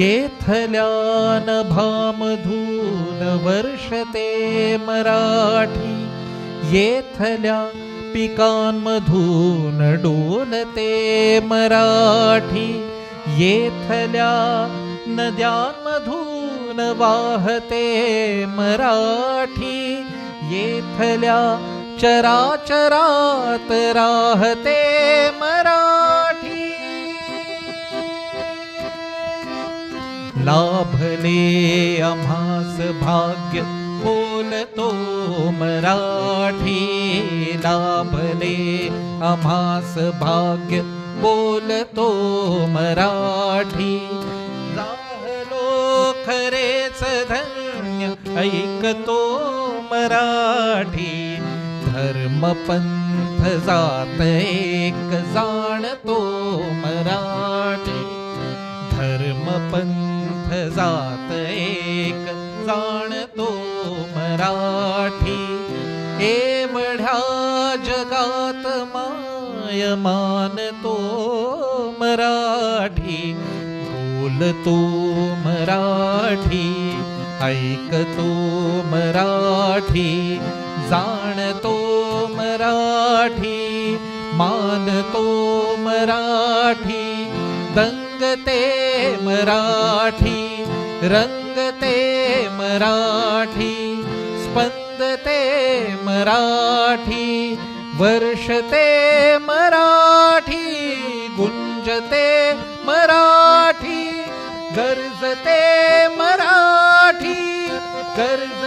येथल्यान भामधून वर्षते मराठी येथल्या पिकांमधून डोलते मराठी येथल्या नद्यांमधून वाहते मराठी येथल्या चराचरात राहते मराठी लाभले आम्हास भाग्य बोलतो मराठी लाभले आम्हास भाग्य बोलतो मराठी राहलो खरेच धन्य ऐकतो मराठी धर्मपंथ जात एक जाणतो मराठी धर्मपंथ जात एक जाणतो मराठी. एवढ्या जगात माय मानतो मराठी. बोलतो मराठी ऐकतो मराठी जाणतो मराठी मानतो मराठी. दंगते मराठी रंगते मराठी स्पंदते मराठी वर्षते मराठी गुंजते मराठी गरजते मराठी गरज